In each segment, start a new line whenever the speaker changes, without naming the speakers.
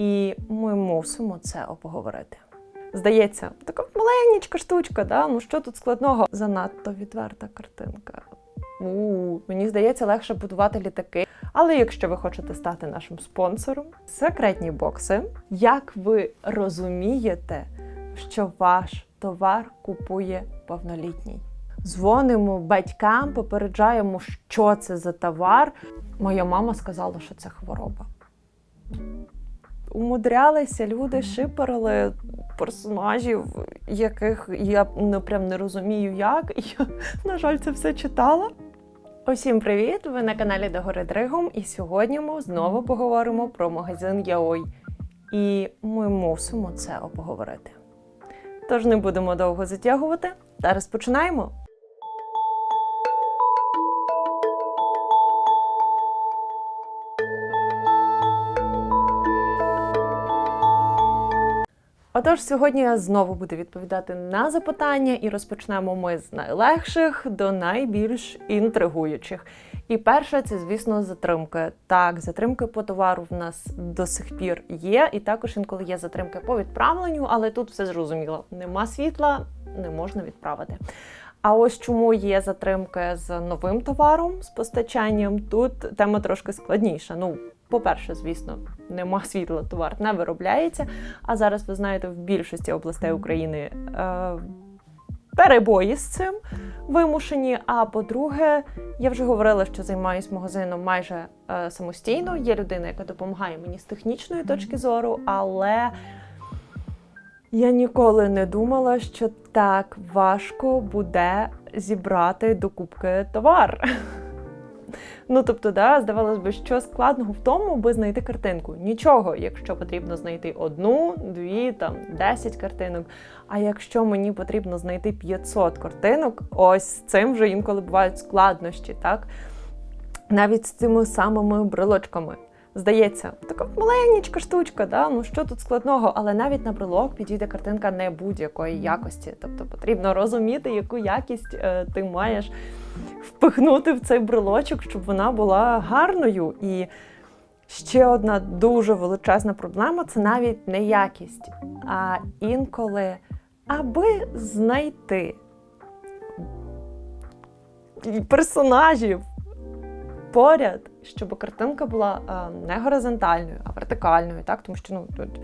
І ми мусимо це обговорити. Здається, така маленька штучка, да? ну що тут складного? Занадто відверта картинка. У, мені здається, легше будувати літаки. Але якщо ви хочете стати нашим спонсором, секретні бокси, як ви розумієте, що ваш товар купує повнолітній? Дзвонимо батькам, попереджаємо, що це за товар. Моя мама сказала, що це хвороба. Умудрялися люди, шиперили персонажів, яких я ну, прям не розумію як. І я, на жаль, це все читала. Усім привіт! Ви на каналі Догори Дригом, і сьогодні ми знову поговоримо про магазин Яой. І ми мусимо це обговорити. Тож не будемо довго затягувати. Зараз починаємо. Отож, сьогодні я знову буду відповідати на запитання, і розпочнемо ми з найлегших до найбільш інтригуючих. І перше, це, звісно, затримки. Так, затримки по товару в нас до сих пір є, і також інколи є затримки по відправленню, але тут все зрозуміло: нема світла, не можна відправити. А ось чому є затримки з новим товаром, з постачанням, тут тема трошки складніша. Ну, по-перше, звісно, нема світла, товар не виробляється. А зараз ви знаєте, в більшості областей України е, перебої з цим вимушені. А по-друге, я вже говорила, що займаюся магазином майже е, самостійно. Є людина, яка допомагає мені з технічної точки зору, але я ніколи не думала, що так важко буде зібрати докупки товар. Ну, тобто, да, здавалось би, що складного в тому, аби знайти картинку. Нічого, якщо потрібно знайти одну, дві, там, десять картинок. А якщо мені потрібно знайти 500 картинок, ось цим вже інколи бувають складнощі, так? Навіть з цими самими брелочками. Здається, така маленька штучка, да? ну що тут складного, але навіть на брелок підійде картинка не будь-якої якості. Тобто потрібно розуміти, яку якість е, ти маєш впихнути в цей брелочок, щоб вона була гарною. І ще одна дуже величезна проблема це навіть не якість, а інколи, аби знайти персонажів поряд, щоб картинка була не горизонтальною, а вертикальною, так? Тому що ну, тут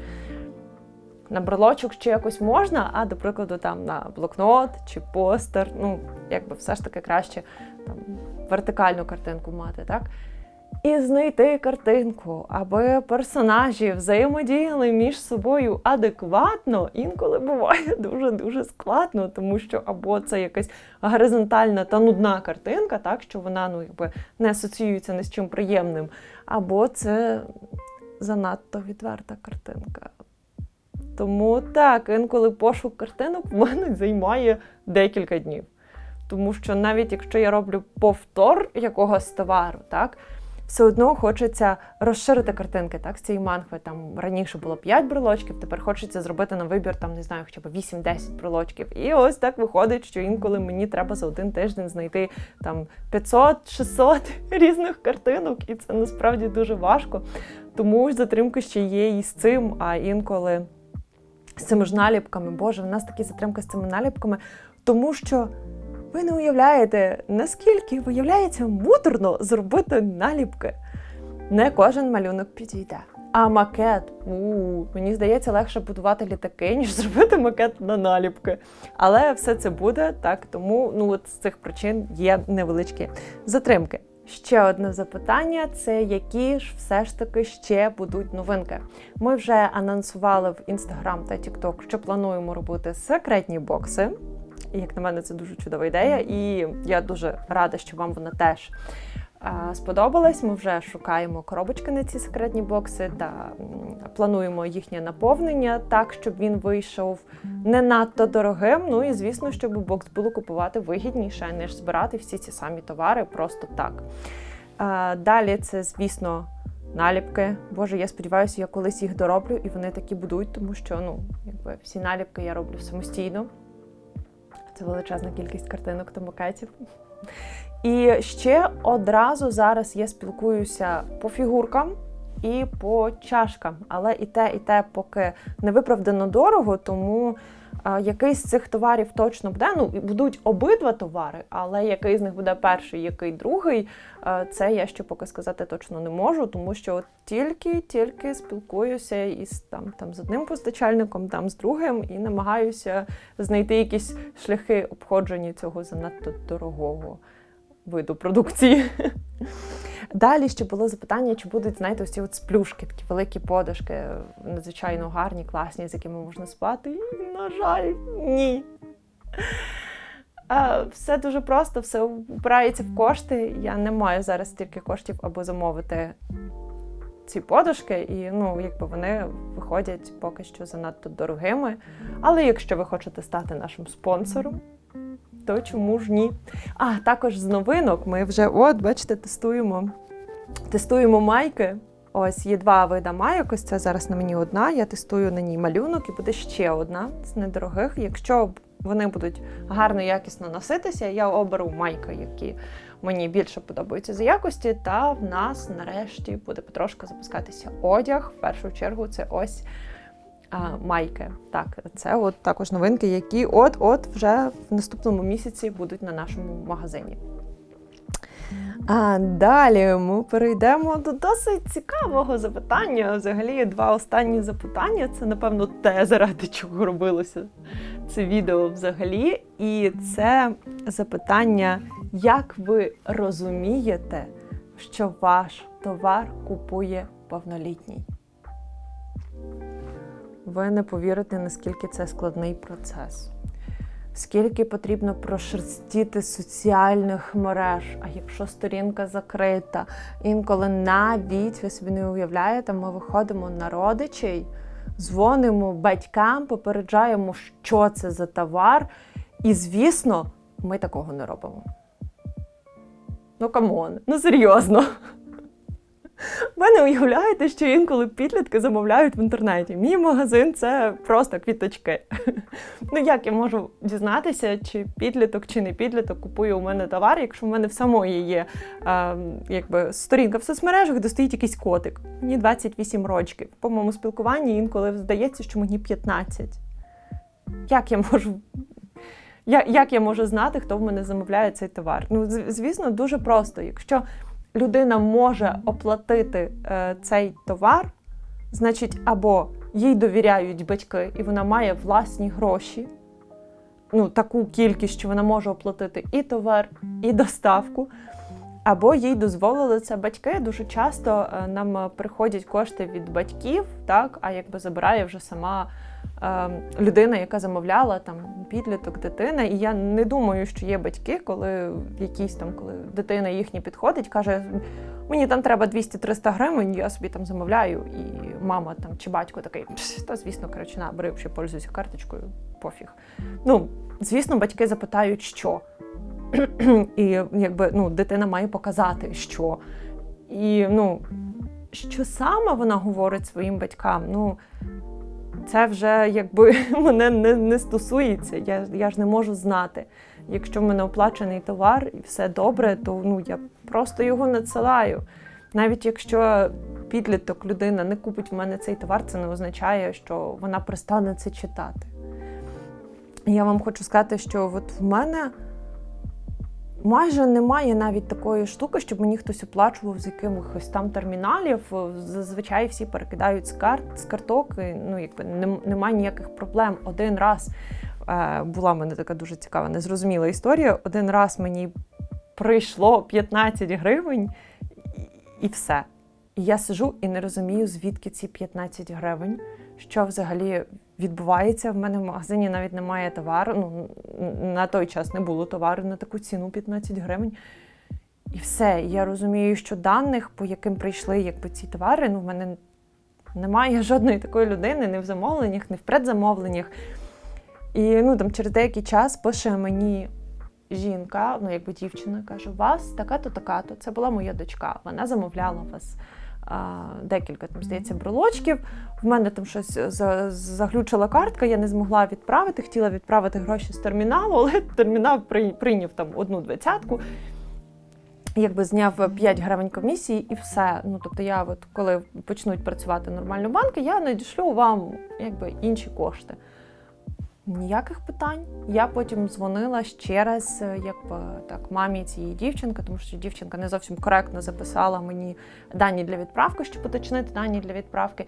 на брелочок ще якось можна, а до прикладу, там на блокнот чи постер, ну, якби все ж таки краще там, вертикальну картинку мати, так? І знайти картинку, аби персонажі взаємодіяли між собою адекватно, інколи буває дуже-дуже складно, тому що або це якась горизонтальна та нудна картинка, так що вона ну, якби не асоціюється ні з чим приємним, або це занадто відверта картинка. Тому так, інколи пошук картинок в мене займає декілька днів. Тому що навіть якщо я роблю повтор якогось товару, так, все одно хочеться розширити картинки. Так, з цієї манхви там раніше було 5 брелочків, тепер хочеться зробити на вибір, там, не знаю, хоча б 8-10 брелочків. І ось так виходить, що інколи мені треба за один тиждень знайти там 500-600 різних картинок, і це насправді дуже важко. Тому затримки ще є і з цим, а інколи з цими ж наліпками. Боже, в нас такі затримки з цими наліпками, тому що ви не уявляєте, наскільки виявляється муторно зробити наліпки. Не кожен малюнок підійде. А макет, у мені здається, легше будувати літаки, ніж зробити макет на наліпки. Але все це буде так, тому ну от з цих причин є невеличкі затримки. Ще одне запитання: це які ж все ж таки ще будуть новинки. Ми вже анонсували в Instagram та TikTok, що плануємо робити секретні бокси. Як на мене, це дуже чудова ідея, і я дуже рада, що вам вона теж сподобалась. Ми вже шукаємо коробочки на ці секретні бокси та плануємо їхнє наповнення так, щоб він вийшов не надто дорогим. Ну і звісно, щоб бокс було купувати вигідніше, ніж збирати всі ці самі товари просто так. Далі це, звісно. Наліпки, Боже, я сподіваюся, я колись їх дороблю, і вони такі будуть, тому що ну, якби всі наліпки я роблю самостійно. Це величезна кількість картинок та макетів. І ще одразу зараз я спілкуюся по фігуркам, і по чашкам. Але і те, і те поки не виправдано дорого, тому а, якийсь з цих товарів точно буде. Ну, будуть обидва товари, але який з них буде перший, який другий, а, це я ще поки сказати точно не можу, тому що тільки-тільки спілкуюся із там, там з одним постачальником, там з другим, і намагаюся знайти якісь шляхи обходження цього занадто дорогого виду продукції. Далі ще було запитання, чи будуть, знаєте, ось ці от сплюшки, такі великі подушки, надзвичайно гарні, класні, з якими можна спати. І, на жаль, ні. Все дуже просто, все впирається в кошти. Я не маю зараз стільки коштів, аби замовити ці подушки, і ну, якби вони виходять поки що занадто дорогими. Але якщо ви хочете стати нашим спонсором, то чому ж ні? А також з новинок ми вже, от, бачите, тестуємо. Тестуємо майки. Ось є два вида майок. Ось це зараз на мені одна. Я тестую на ній малюнок і буде ще одна з недорогих. Якщо вони будуть гарно якісно носитися, я оберу майки, які мені більше подобаються за якості. Та в нас нарешті буде потрошки запускатися одяг. В першу чергу це ось майки. Так, це от також новинки, які от-от вже в наступному місяці будуть на нашому магазині. А далі ми перейдемо до досить цікавого запитання. Взагалі, два останні запитання це, напевно, те, заради чого робилося це відео взагалі. І це запитання, як ви розумієте, що ваш товар купує повнолітній? Ви не повірите, наскільки це складний процес. Скільки потрібно прошерстіти соціальних мереж, а якщо сторінка закрита, інколи навіть ви собі не уявляєте, ми виходимо на родичей, дзвонимо батькам, попереджаємо, що це за товар. І, звісно, ми такого не робимо. Ну, камон, ну серйозно. Ви не уявляєте, що інколи підлітки замовляють в інтернеті. Мій магазин це просто квіточки. Ну як я можу дізнатися, чи підліток, чи не підліток купує у мене товар, якщо в мене в самої є е, якби сторінка в соцмережах, де стоїть якийсь котик. Мені 28 років. По моєму спілкуванні інколи здається, що мені 15. Як я можу я, як я можу знати, хто в мене замовляє цей товар? Ну, звісно, дуже просто. Якщо людина може оплатити е, цей товар, значить, або їй довіряють батьки, і вона має власні гроші, ну, таку кількість, що вона може оплатити і товар, і доставку. Або їй дозволили це батьки. Дуже часто е, нам приходять кошти від батьків, так, а якби забирає вже сама е, людина, яка замовляла там підліток, дитина. І я не думаю, що є батьки, коли якісь там, коли дитина їхня підходить, каже: мені там треба 200-300 гривень, я собі там замовляю, і мама там чи батько такий, та звісно, коротше, на, ще пользуйся карточкою, пофіг. Ну, звісно, батьки запитають, що. І якби ну, дитина має показати, що. І ну, що саме вона говорить своїм батькам, ну це вже якби мене не не стосується. Я я ж не можу знати. Якщо в мене оплачений товар і все добре, то ну я просто його надсилаю. Навіть якщо підліток людина не купить в мене цей товар, це не означає, що вона перестане це читати. Я вам хочу сказати, що от в мене. Майже немає навіть такої штуки, щоб мені хтось оплачував з якихось там терміналів. Зазвичай всі перекидають з карт з карток. І, ну якби немає ніяких проблем. Один раз е, була в мене така дуже цікава, незрозуміла історія. Один раз мені прийшло 15 гривень і все. І я сижу і не розумію, звідки ці 15 гривень, що взагалі відбувається. В мене в магазині навіть немає товару. Ну, На той час не було товару на таку ціну 15 гривень. І все. Я розумію, що даних, по яким прийшли якби, ці товари, ну, в мене немає жодної такої людини, ні в замовленнях, ні в предзамовленнях. І ну, там, через деякий час пише мені жінка, ну якби дівчина, каже: у вас така-то, така-то. Це була моя дочка. Вона замовляла вас декілька там здається брелочків. В мене там щось заглючила картка, я не змогла відправити, хотіла відправити гроші з терміналу, але термінал прийняв там одну двадцятку. якби зняв 5 гривень комісії і все. Ну тобто, я, от коли почнуть працювати нормально банки, я надішлю вам якби інші кошти. Ніяких питань. Я потім дзвонила ще раз, е, якби так, мамі цієї дівчинки, тому що дівчинка не зовсім коректно записала мені дані для відправки, щоб уточнити дані для відправки.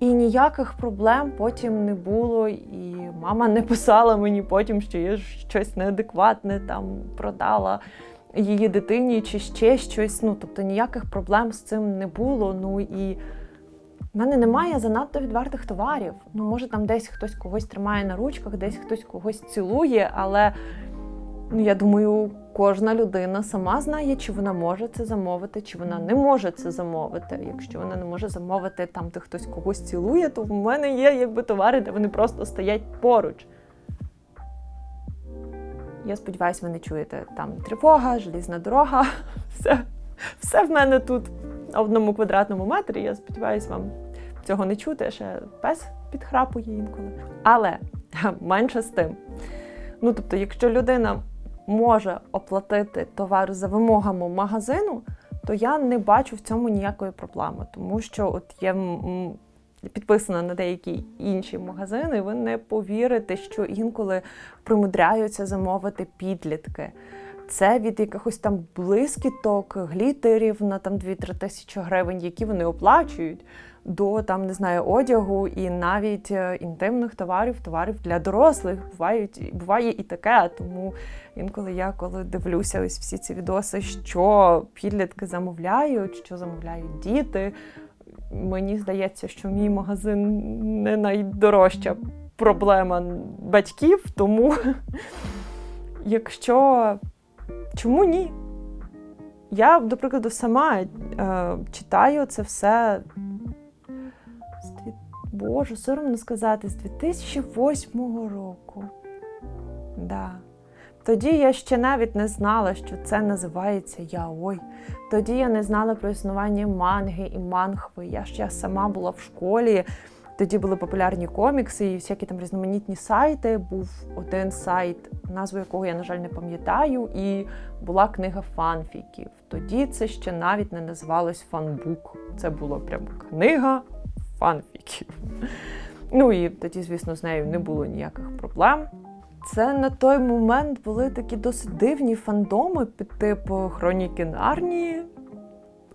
І ніяких проблем потім не було. І мама не писала мені потім, що я щось неадекватне там продала її дитині чи ще щось. Ну тобто ніяких проблем з цим не було. Ну і в мене немає занадто відвертих товарів. Ну, може, там десь хтось когось тримає на ручках, десь хтось когось цілує, але ну, я думаю, кожна людина сама знає, чи вона може це замовити, чи вона не може це замовити. Якщо вона не може замовити там, де хтось когось цілує, то в мене є якби товари, де вони просто стоять поруч. Я сподіваюся, ви не чуєте там тривога, желізна дорога. Все, все в мене тут на одному квадратному метрі. Я сподіваюся, вам цього не чути, ще пес підхрапує інколи. Але менше з тим. Ну, тобто, якщо людина може оплатити товар за вимогами магазину, то я не бачу в цьому ніякої проблеми, тому що от є підписана на деякі інші магазини, ви не повірите, що інколи примудряються замовити підлітки. Це від якихось там блискіток, глітерів на там 2-3 тисячі гривень, які вони оплачують, до там не знаю одягу і навіть е, інтимних товарів, товарів для дорослих. Бувають буває і таке. Тому інколи я коли дивлюся ось всі ці відоси, що підлітки замовляють, що замовляють діти. Мені здається, що мій магазин не найдорожча проблема батьків, тому якщо чому ні? Я, до прикладу, сама е, читаю це все. Боже, соромно сказати, з 2008 року. Да. Тоді я ще навіть не знала, що це називається яой. Тоді я не знала про існування манги і манхви. Я я сама була в школі. Тоді були популярні комікси і всякі там різноманітні сайти. Був один сайт, назву якого я, на жаль, не пам'ятаю, і була книга фанфіків. Тоді це ще навіть не називалось фанбук. Це була прям книга фанфіків. Ну і тоді, звісно, з нею не було ніяких проблем. Це на той момент були такі досить дивні фандоми під типу Хроніки Нарнії.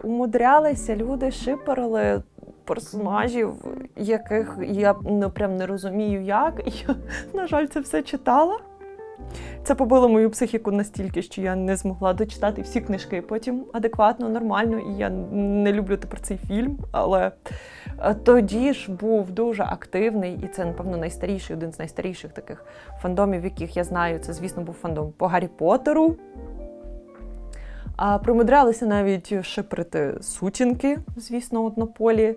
Умудрялися люди шиперили персонажів, яких я ну, прям не розумію як. Я, на жаль, це все читала. Це побило мою психіку настільки, що я не змогла дочитати всі книжки потім адекватно, нормально, і я не люблю тепер цей фільм. Але е, тоді ж був дуже активний, і це, напевно, найстаріший, один з найстаріших таких фандомів, яких я знаю. Це, звісно, був фандом по Гаррі Поттеру. А примудрялися навіть шиприти сутінки, звісно, однополі. Ем,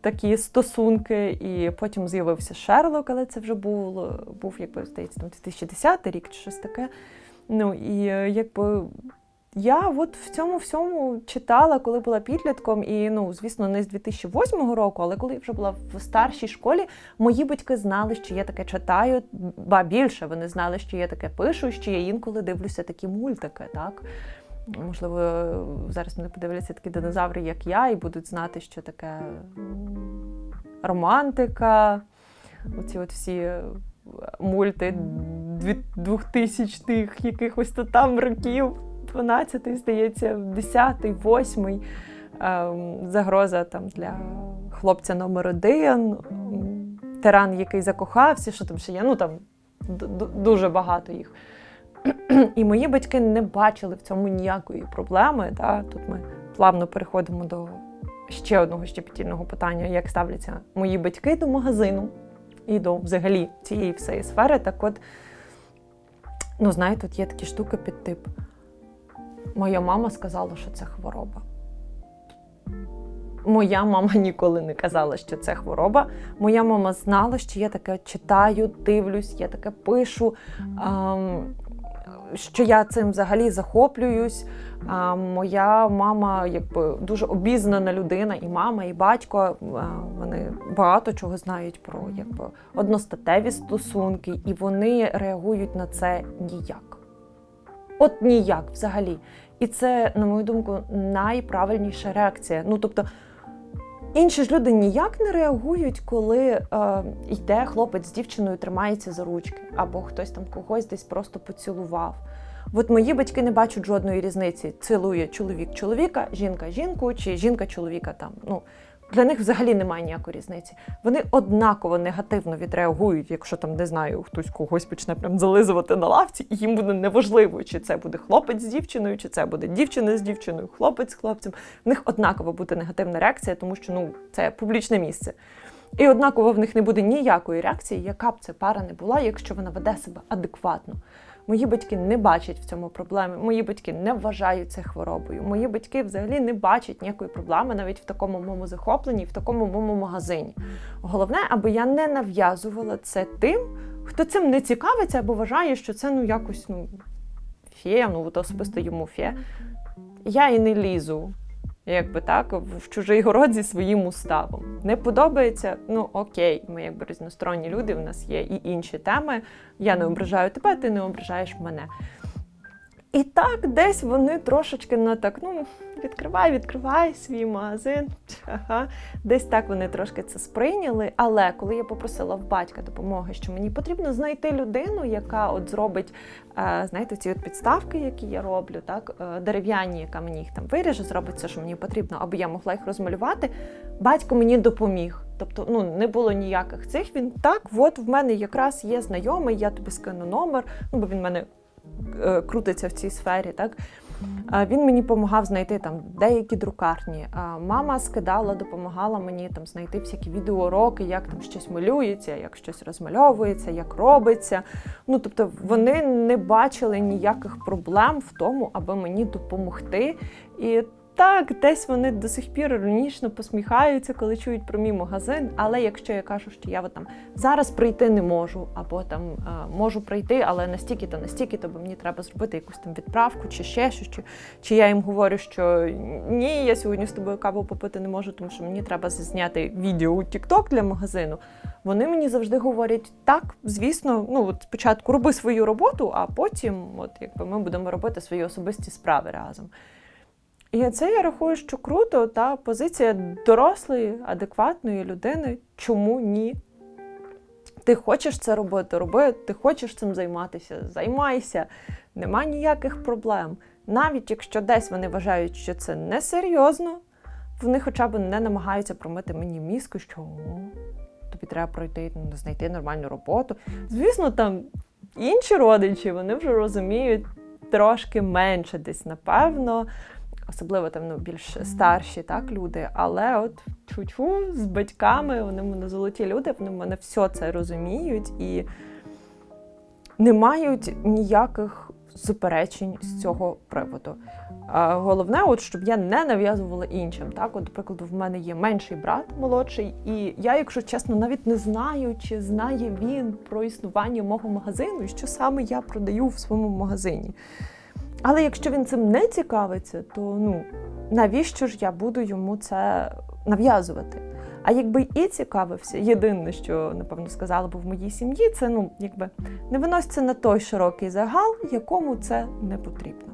такі стосунки, і потім з'явився Шерлок, але це вже був, був якби здається, там 2010 рік чи щось таке. Ну і е, якби я от в цьому всьому читала, коли була підлітком, і ну, звісно, не з 2008 року, але коли я вже була в старшій школі, мої батьки знали, що я таке читаю, ба більше вони знали, що я таке пишу, що я інколи дивлюся такі мультики, так. Можливо, зараз мене подивляться такі динозаври, як я, і будуть знати, що таке романтика, оці от всі мульти 2000-х якихось то там років, 12-й, здається, 10-й, 8-й. Ем, загроза там для хлопця номер один, тиран, який закохався, що там ще є, ну там дуже багато їх. І мої батьки не бачили в цьому ніякої проблеми. Та? Тут ми плавно переходимо до ще одного щепетільного питання: як ставляться мої батьки до магазину і до взагалі цієї всієї сфери. Так от, ну знаєте, тут є такі штуки під тип. Моя мама сказала, що це хвороба. Моя мама ніколи не казала, що це хвороба. Моя мама знала, що я таке читаю, дивлюсь, я таке пишу. Ем, що я цим взагалі захоплююсь. А, моя мама якби дуже обізнана людина, і мама, і батько. Вони багато чого знають про якби одностатеві стосунки, і вони реагують на це ніяк. От ніяк взагалі. І це, на мою думку, найправильніша реакція. Ну тобто. Інші ж люди ніяк не реагують, коли е, йде хлопець з дівчиною, тримається за ручки, або хтось там когось десь просто поцілував. От мої батьки не бачать жодної різниці. Цілує чоловік чоловіка, жінка жінку чи жінка чоловіка там. Ну для них взагалі немає ніякої різниці. Вони однаково негативно відреагують, якщо там не знаю, хтось когось почне прям зализувати на лавці, і їм буде неважливо, чи це буде хлопець з дівчиною, чи це буде дівчина з дівчиною, хлопець з хлопцем. В них однаково буде негативна реакція, тому що ну це публічне місце. І однаково в них не буде ніякої реакції, яка б це пара не була, якщо вона веде себе адекватно. Мої батьки не бачать в цьому проблеми. Мої батьки не вважають це хворобою. Мої батьки взагалі не бачать ніякої проблеми навіть в такому моєму захопленні, в такому моєму магазині. Головне, аби я не нав'язувала це тим, хто цим не цікавиться або вважає, що це ну якось ну фея, ну от особисто йому фе. Я і не лізу. Якби так, в чужий город зі своїм уставом. Не подобається, ну окей, ми якби різносторонні люди, у нас є і інші теми. Я не ображаю тебе, ти не ображаєш мене. І так, десь вони трошечки на так, ну, відкривай, відкривай свій магазин. Ага. Десь так вони трошки це сприйняли. Але коли я попросила в батька допомоги, що мені потрібно знайти людину, яка от зробить, е, знаєте, ці от підставки, які я роблю, так, е, дерев'яні, яка мені їх там виріже, зробить все, що мені потрібно, аби я могла їх розмалювати, батько мені допоміг. Тобто ну, не було ніяких цих. Він так, от в мене якраз є знайомий, я тобі скину номер, ну бо він в мене крутиться в цій сфері. так. Він мені допомагав знайти там деякі друкарні. Мама скидала, допомагала мені там знайти всякі відеоуроки, як там щось малюється, як щось розмальовується, як робиться. Ну тобто вони не бачили ніяких проблем в тому, аби мені допомогти. І так, десь вони до сих пір іронічно посміхаються, коли чують про мій магазин. Але якщо я кажу, що я от там зараз прийти не можу, або там а, можу прийти, але настільки то настільки, то бо мені треба зробити якусь там відправку чи ще щось, чи, чи я їм говорю, що ні, я сьогодні з тобою каву попити не можу, тому що мені треба зняти відео у TikTok для магазину. Вони мені завжди говорять, так, звісно, ну от спочатку роби свою роботу, а потім, от якби ми будемо робити свої особисті справи разом. І це я рахую, що круто, та позиція дорослої, адекватної людини. Чому ні? Ти хочеш це робити, роби, ти хочеш цим займатися, займайся, нема ніяких проблем. Навіть якщо десь вони вважають, що це несерйозно, вони хоча б не намагаються промити мені мізку, що тобі треба пройти, ну, знайти нормальну роботу. Звісно, там інші родичі вони вже розуміють трошки менше десь, напевно особливо там ну, більш старші так, люди. Але от чу-чу з батьками, вони в мене золоті люди, вони в мене все це розуміють і не мають ніяких суперечень з цього приводу. А Головне, от щоб я не нав'язувала іншим. Так, от, до прикладу, в мене є менший брат молодший, і я, якщо чесно, навіть не знаю, чи знає він про існування мого магазину і що саме я продаю в своєму магазині. Але якщо він цим не цікавиться, то ну навіщо ж я буду йому це нав'язувати? А якби і цікавився, єдине, що напевно сказала б в моїй сім'ї, це ну якби не виноситься на той широкий загал, якому це не потрібно.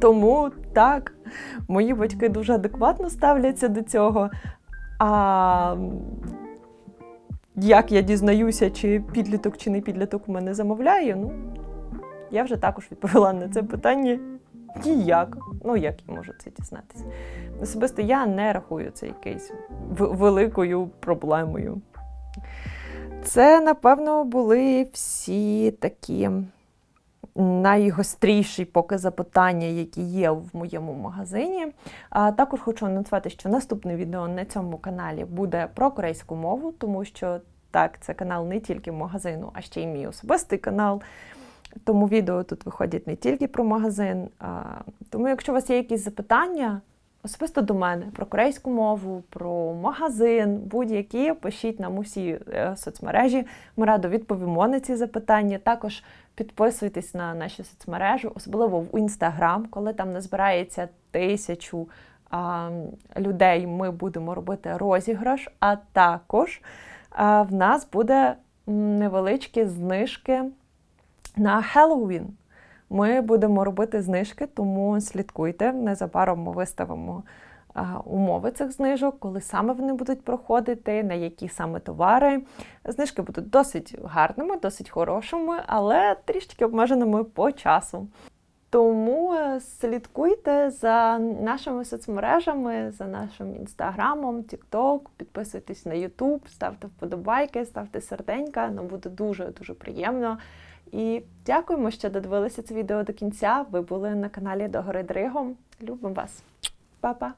Тому так, мої батьки дуже адекватно ставляться до цього. А як я дізнаюся, чи підліток, чи не підліток у мене замовляє, ну я вже також відповіла на це питання ніяк. Ну, як я можу це дізнатися? Особисто я не рахую це якоюсь великою проблемою. Це, напевно, були всі такі найгостріші поки запитання, які є в моєму магазині. А також хочу анонсувати, що наступне відео на цьому каналі буде про корейську мову, тому що так, це канал не тільки магазину, а ще й мій особистий канал. Тому відео тут виходять не тільки про магазин. Тому, якщо у вас є якісь запитання, особисто до мене про корейську мову, про магазин, будь-які, пишіть нам усі е, соцмережі. Ми радо відповімо на ці запитання. Також підписуйтесь на наші соцмережі, особливо в інстаграм, коли там назбирається тисячу людей, ми будемо робити розіграш, а також в нас буде невеличкі знижки на Хеллоуін. Ми будемо робити знижки, тому слідкуйте. Незабаром ми виставимо умови цих знижок, коли саме вони будуть проходити, на які саме товари. Знижки будуть досить гарними, досить хорошими, але трішки обмеженими по часу. Тому е, слідкуйте за нашими соцмережами, за нашим інстаграмом, TikTok, підписуйтесь на YouTube, ставте вподобайки, ставте серденька. Нам буде дуже дуже приємно. І дякуємо, що додивилися це відео до кінця. Ви були на каналі Догори Дригом. Любимо вас. Па-па!